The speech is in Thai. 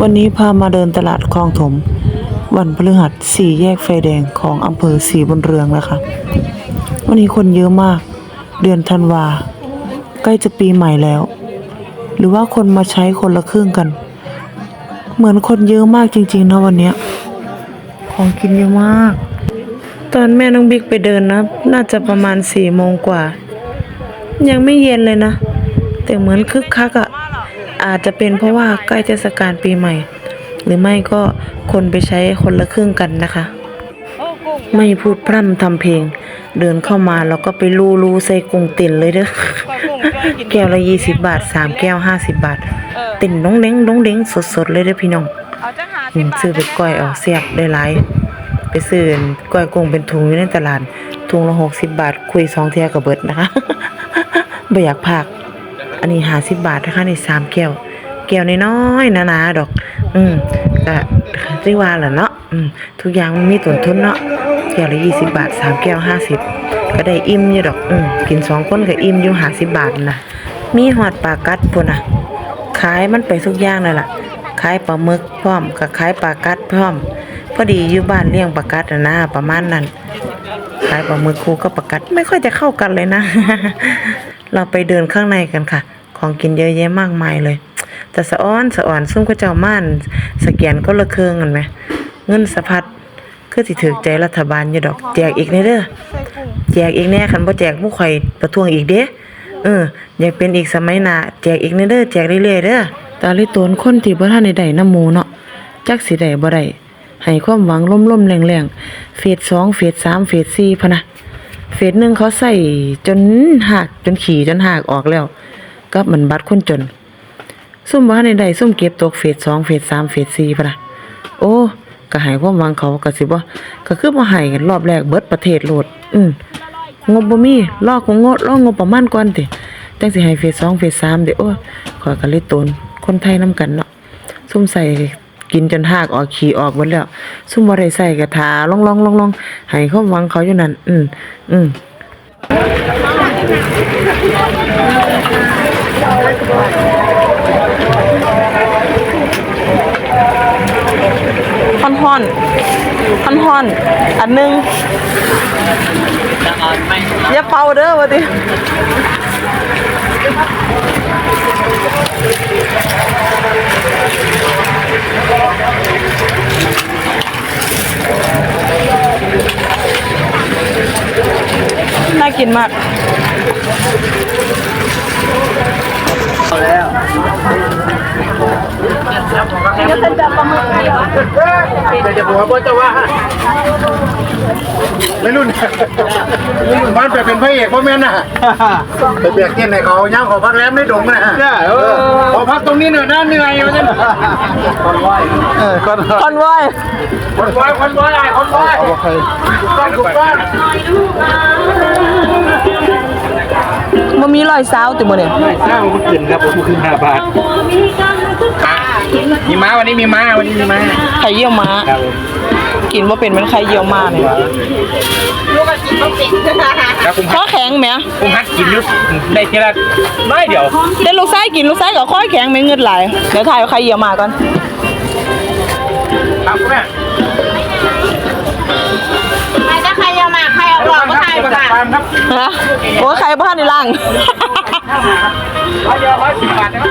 วันนี้พามาเดินตลาดคลองถม วันพฤหัสสี่แยกไฟแดงของอำเภอสีบุญเรืองนะคะ วันนี้คนเยอะมาก เดือนธันวา ใกล้จะปีใหม่แล้ว หรือว่าคนมาใช้คนละครึ่งกัน เหมือนคนเยอะมากจริงๆนะวันนี้ของกินเยอะมาก ตอนแม่น้องบิ๊กไปเดินนะ น่าจะประมาณสี่โมงกว่า ยังไม่เย็นเลยนะ แต่เหมือนคึกคักอะ่ะ อาจจะเป็นเพราะว่าใกล้เทศกาลปีใหม่ หรือไม่ก็คนไปใช้คนละครึ่งกันนะคะ ไม่พูดพร่ำทำเพลง เดินเข้ามาแล้วก็ไปลูลูใส่กรุงเต็นเลยเด้อแก้วละยี่สิบบาทสามแก้วห้าสิบบาทเต็นน้องเล้งน้องเล้งสดๆเลยเด้อพี่น้องเอาจังซื้อไปก้อยเอาเสียบได้หลายไปซื้อก้อยกุ้งเป็นถุงอยู่ในตลาดถุงละหกสิบบาท คุยสองเทียกับเบิดนะคะบ่อยากพาก อันนี้หาสิบบาทนะคะในสามแก้ว แก้วน้อยๆหนาๆดอก อืมก็เรียกว่าแหละเนาะอืมทุกอย่างมันมีต้นทุนเนาะแก้วละยี่สิบบาทสามแก้วห้าสิบก็ได้อิ่มอยู่ดอก อืมกินสองคนก็อิ่มอยู่ห้าสิบบาทนะมีหอดปลากัดพุ่นนะขายมันไปทุกอย่างนั่นล่ะขายปลาหมึกพร้อมก็ขายปลากัดพร้อม พอดีอยู่บ้านเลี้ยงปลากัดนะนะประมาณนั้นขายปลาหมึกคู่กับปลากัดไม่ค่อยจะเข้ากันเลยนะ เราไปเดินข้างในกันค่ะ ของกินเยอะแยะมากมายเลยแต่สะอ้อนสะอ่อนซุ่มก็เจ้าม่านสแกนก็ละเครื่องกันไหมเงินสะพัดคือสิถือใจรัฐบาลอยู่ดอก แจกอีกแน่เด้อแจกอีกแน่คันบ่แจกผู้ข่อยประท้วงอีกเด้เอออยากเป็นอีกสมัยหน้าแจกอีกแน่เด้อแจกเรื่อยๆเด้อตาลิโตนคนที่บ่ทันได้ได้น้ำหมูเนาะจักสิได้บ่ได้ให้ความหวังล่มๆแรงๆเฟส2เฟส3เฟส4พะนะเฟสหนึ่งเขาใส่จนหักจนขี่จนหักออกแล้ว ก็เหมือนบัตรคนจน ซุ่มบ่ทันได้ได้ซุ่มเก็บตกเฟส2เฟส3เฟส4พะนะโอ้ก็ให้ความหวังเขาก็สิบ่ก็คือบ่ให้กันรอบแรกเบิดประเทศโหลด อืมงบบ่มีรอของงดรองบประมาณก่อนติจังสิให้เฟส2เฟส3เด้โอ้ขอยก็เลยตนคนไทยนํกันเนาะซุ่มใส่กินจนหากออกขี้ออกหมดแล้ว ซุ่มบ่ได้ใส่ก็ทาลองๆๆๆให้ความหวังเขาอยู่นั่นอืมอืม ฮ อนฮอนฮอนฮอนอันหนึงอย่าเป่าเด้อวะติน่ากินมากแล้ว เดี๋ยวจะบอกว่าจะว่าไม่รุ่นมันไปเป็นพระเอกพ่อแม่น่ะไปเบียกเต้นในเขาย่างขอพักแรมในดงนะฮะขอพักตรงนี้หน่อยนะเหนื่อยอยู่นั่นคนไหวเออคนคอนวอยคนไหวคนไหวไอ้คนไหวบ้านถูกบ้านมันมีรอยซาวติบ่เนี่ยสร้างมันขึ้นครับผมขึ้นห้าบาท มีม้าวันนี้มีม้าวันนี้มีม้าไข่เยี่ยวม้า ครับผมกินว่าเป็นมันไข่เยี่ยวม้าเนี่ยแล้วผมข้อแข็งไหมผมฮัดกินอยุได้ทีละน้อยเดียวเดี๋ยวลูกไส้กินลูกไส้กับข้อแข็งไม่เงืดไหลายเดี๋ยวถ่ายไข่เยี่ยวม้าก่อน ครับแม่ใครจะใครเอามาใครเอาบอกก็ใครประค่ะจำครับฮะโอ้ไข่บ้านในล่าง ร้อยเดียวร้อยสิบบาทนะครับ